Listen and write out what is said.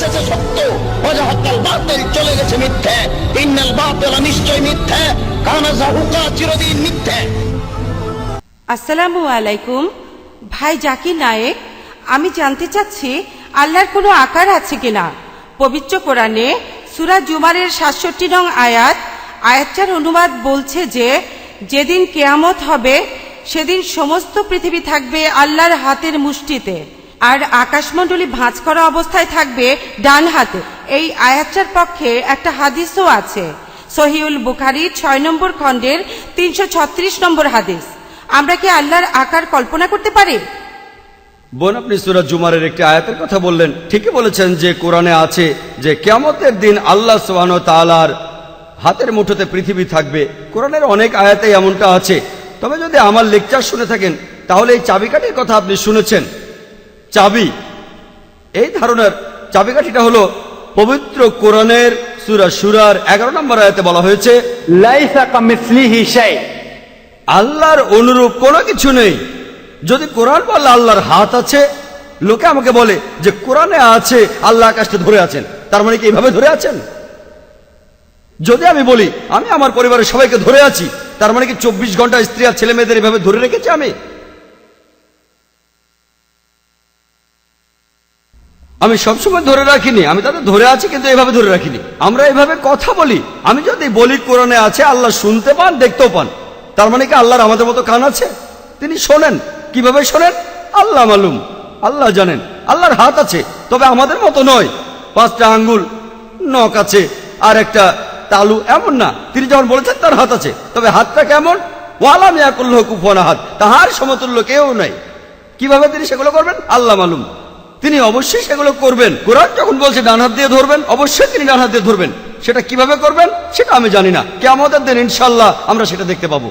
সত্য। বাতিল চলে গেছে মিথ্যে। ইন্নাল বাতিল নিশ্চয় মিথ্যে। কানা জাহুকা চিরদিন মিথ্যে। আসসালামু আলাইকুম। ভাই জাকির নায়েক, আমি জানতে চাচ্ছি, আল্লাহর কোনো আকার আছে কিনা? পবিত্র কোরআনে সুরা জুমারের সাতষট্টি নং আয়াত, আয়াতটার অনুবাদ বলছে যে, যেদিন কেয়ামত হবে, সেদিন সমস্ত পৃথিবী থাকবে আল্লাহর হাতের মুষ্টিতে। আর আকাশমণ্ডলী ভাঁজ করা অবস্থায় থাকবে ডান হাতে। এই আয়াতটার পক্ষে একটা হাদিসও আছে। সহিউল বুখারি ছয় নম্বর খণ্ডের তিনশো ছত্রিশ নম্বর হাদিস। আমরা কি আল্লাহর আকার কল্পনা করতে পারি? বোন, আপনি সুরাজ জুমারের একটি আয়াতের কথা বললেন। ঠিকই বলেছেন যে কোরআনে আছে যে কেয়ামতের দিন আল্লাহ সোহান তালার হাতের মুঠোতে পৃথিবী থাকবে। কোরআনের অনেক আয়াতে এমনটা আছে। তবে যদি আমার লেকচার শুনে থাকেন, তাহলে এই চাবিকাঠির কথা আপনি শুনেছেন। চাবি। এই ধারণার চাবিকাঠিটা হলো পবিত্র কোরআনের সুরা সুরার এগারো নম্বর আয়াতে বলা হয়েছে আল্লাহর অনুরূপ কোনো কিছু নেই। যদি কোরআন বলে আল্লাহর হাত আছে লোকে আমাকে বলে যে কোরআনে আছে আল্লাহ আকাশটা ধরে আছেন। তার মানে কি এইভাবে ধরে আছেন? যদি আমি বলি আমি আমার পরিবারের সবাইকে ধরে আছি তার মানে কি চব্বিশ ঘণ্টা স্ত্রী আর ছেলে মেয়েদের এভাবে ধরে রেখেছি আমি? আমি সবসময় ধরে রাখিনি। আমি তাদের ধরে আছি, কিন্তু এভাবে ধরে রাখিনি। আমরা এভাবে কথা বলি। আমি যদি বলি কোরআনে আছে, আল্লাহ শুনতে পান, দেখতেও পান। তার মানে কি আল্লাহর আমাদের মতো কান আছে? তিনি শোনেন। কীভাবে শোনেন? আল্লাহ মালুম। আল্লাহ জানেন। আল্লাহর হাত আছে। তবে আমাদের মতো নয়। পাঁচটা আঙ্গুল, নখ আছে, আর একটা তালু এমন না। তিনি যখন বলেছেন, তার হাত আছে। তবে হাতটা কেমন? ওয়ালাম ইয়াকুল্লাহ কুফনা হাত তাহার সমতুল্য কেউ নাই। কীভাবে তিনি সেগুলো করবেন? আল্লাহ মালুম। তিনি অবশ্যই সেগুলো করবেন। কোরআন যখন বলছে ডান হাত দিয়ে ধরবেন, অবশ্যই তিনি ডান হাত দিয়ে ধরবেন। সেটা কীভাবে করবেন, সেটা আমি জানি না। কে আমাদের দিন ইনশাল্লাহ আমরা সেটা দেখতে পাবো।